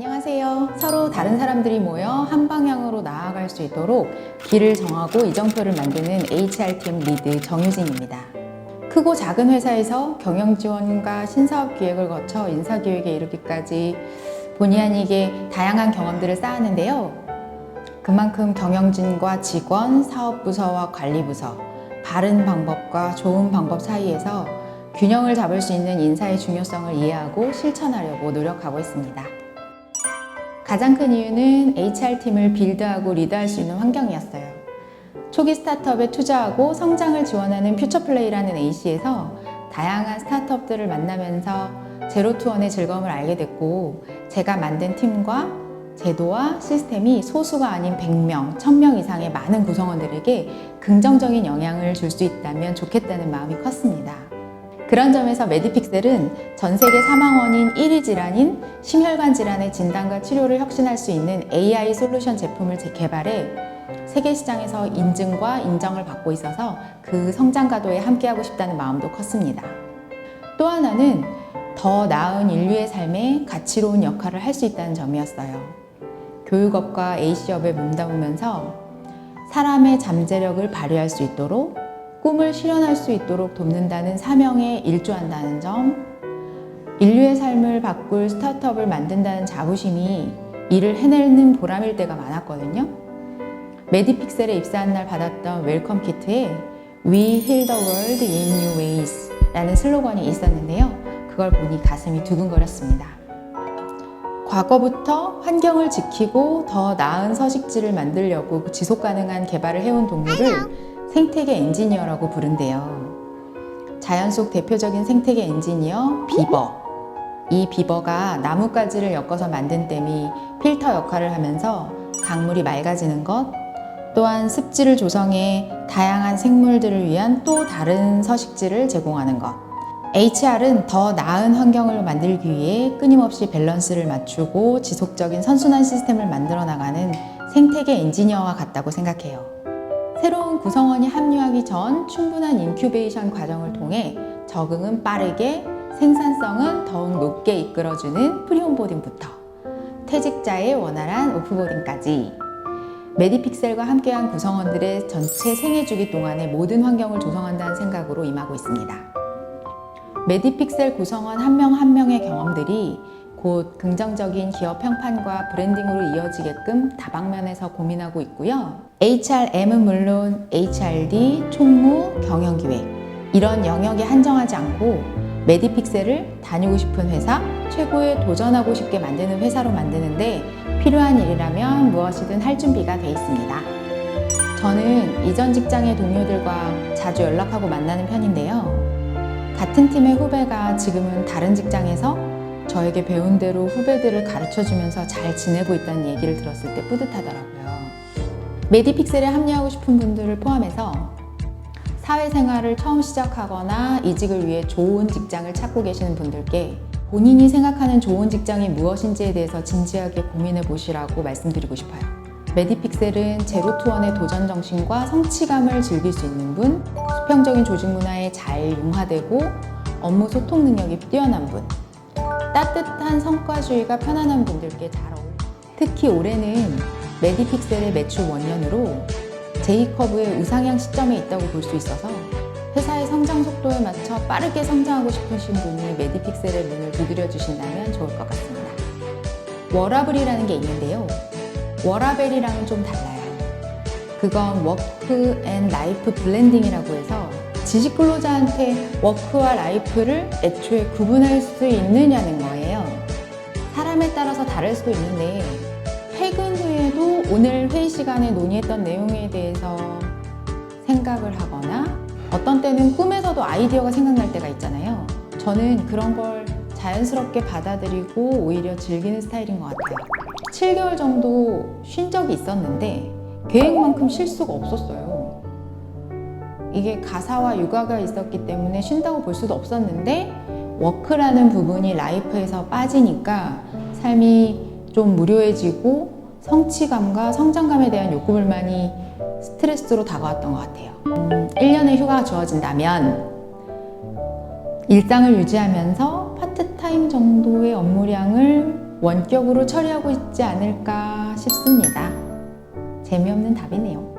안녕하세요. 서로 다른 사람들이 모여 한 방향으로 나아갈 수 있도록 길을 정하고 이정표를 만드는 HR팀 리드 정유진입니다. 크고 작은 회사에서 경영 지원과 신사업 기획을 거쳐 인사 기획에 이르기까지 본의 아니게 다양한 경험들을 쌓았는데요. 그만큼 경영진과 직원, 사업부서와 관리부서, 바른 방법과 좋은 방법 사이에서 균형을 잡을 수 있는 인사의 중요성을 이해하고 실천하려고 노력하고 있습니다. 가장 큰 이유는 HR팀을 빌드하고 리드할 수 있는 환경이었어요. 초기 스타트업에 투자하고 성장을 지원하는 퓨처플레이라는 A씨에서 다양한 스타트업들을 만나면서 제로 투원의 즐거움을 알게 됐고 제가 만든 팀과 제도와 시스템이 소수가 아닌 100명, 1000명 이상의 많은 구성원들에게 긍정적인 영향을 줄 수 있다면 좋겠다는 마음이 컸습니다. 그런 점에서 메디픽셀은 전 세계 사망 원인 1위 질환인 심혈관 질환의 진단과 치료를 혁신할 수 있는 AI 솔루션 제품을 개발해 세계 시장에서 인증과 인정을 받고 있어서 그 성장 가도에 함께하고 싶다는 마음도 컸습니다. 또 하나는 더 나은 인류의 삶에 가치로운 역할을 할 수 있다는 점이었어요. 교육업과 A씨업에 몸담으면서 사람의 잠재력을 발휘할 수 있도록 꿈을 실현할 수 있도록 돕는다는 사명에 일조한다는 점, 인류의 삶을 바꿀 스타트업을 만든다는 자부심이 일을 해내는 보람일 때가 많았거든요. 메디픽셀에 입사한 날 받았던 웰컴 키트에 We Heal the World in New Ways 라는 슬로건이 있었는데요. 그걸 보니 가슴이 두근거렸습니다. 과거부터 환경을 지키고 더 나은 서식지를 만들려고 지속 가능한 개발을 해온 동물을 생태계 엔지니어라고 부른대요. 자연 속 대표적인 생태계 엔지니어 비버. 이 비버가 나뭇가지를 엮어서 만든 댐이 필터 역할을 하면서 강물이 맑아지는 것, 또한 습지를 조성해 다양한 생물들을 위한 또 다른 서식지를 제공하는 것. HR은 더 나은 환경을 만들기 위해 끊임없이 밸런스를 맞추고 지속적인 선순환 시스템을 만들어 나가는 생태계 엔지니어와 같다고 생각해요. 새로운 구성원이 합류하기 전 충분한 인큐베이션 과정을 통해 적응은 빠르게 생산성은 더욱 높게 이끌어주는 프리온보딩부터 퇴직자의 원활한 오프보딩까지 메디픽셀과 함께한 구성원들의 전체 생애 주기 동안의 모든 환경을 조성한다는 생각으로 임하고 있습니다. 메디픽셀 구성원 한 명한 명의 경험들이 곧 긍정적인 기업 평판과 브랜딩으로 이어지게끔 다방면에서 고민하고 있고요. HRM은 물론 HRD, 총무, 경영기획 이런 영역에 한정하지 않고 메디픽셀을 다니고 싶은 회사, 최고에 도전하고 싶게 만드는 회사로 만드는데 필요한 일이라면 무엇이든 할 준비가 돼 있습니다. 저는 이전 직장의 동료들과 자주 연락하고 만나는 편인데요. 같은 팀의 후배가 지금은 다른 직장에서 저에게 배운 대로 후배들을 가르쳐 주면서 잘 지내고 있다는 얘기를 들었을 때 뿌듯하더라고요. 메디픽셀에 합류하고 싶은 분들을 포함해서 사회생활을 처음 시작하거나 이직을 위해 좋은 직장을 찾고 계시는 분들께 본인이 생각하는 좋은 직장이 무엇인지에 대해서 진지하게 고민해 보시라고 말씀드리고 싶어요. 메디픽셀은 제로투원의 도전 정신과 성취감을 즐길 수 있는 분, 수평적인 조직 문화에 잘 융화되고 업무 소통 능력이 뛰어난 분, 따뜻한 성과주의가 편안한 분들께 잘 어울립니다. 특히 올해는 메디픽셀의 매출 원년으로 제이커브의 우상향 시점에 있다고 볼 수 있어서 회사의 성장 속도에 맞춰 빠르게 성장하고 싶으신 분이 메디픽셀의 문을 두드려 주신다면 좋을 것 같습니다. 워라블이라는 게 있는데요. 워라벨이랑은 좀 달라요. 그건 워크 앤 라이프 블렌딩이라고 해서 지식 근로자한테 워크와 라이프를 애초에 구분할 수 있느냐는 거예요. 사람에 따라서 다를 수도 있는데 퇴근 후에도 오늘 회의 시간에 논의했던 내용에 대해서 생각을 하거나 어떤 때는 꿈에서도 아이디어가 생각날 때가 있잖아요. 저는 그런 걸 자연스럽게 받아들이고 오히려 즐기는 스타일인 것 같아요. 7개월 정도 쉰 적이 있었는데 계획만큼 쉴 수가 없었어요. 이게 가사와 육아가 있었기 때문에 쉰다고 볼 수도 없었는데 워크라는 부분이 라이프에서 빠지니까 삶이 좀 무료해지고 성취감과 성장감에 대한 욕구 불만이 스트레스로 다가왔던 것 같아요. 음, 1년의 휴가가 주어진다면 일상을 유지하면서 파트타임 정도의 업무량을 원격으로 처리하고 있지 않을까 싶습니다. 재미없는 답이네요.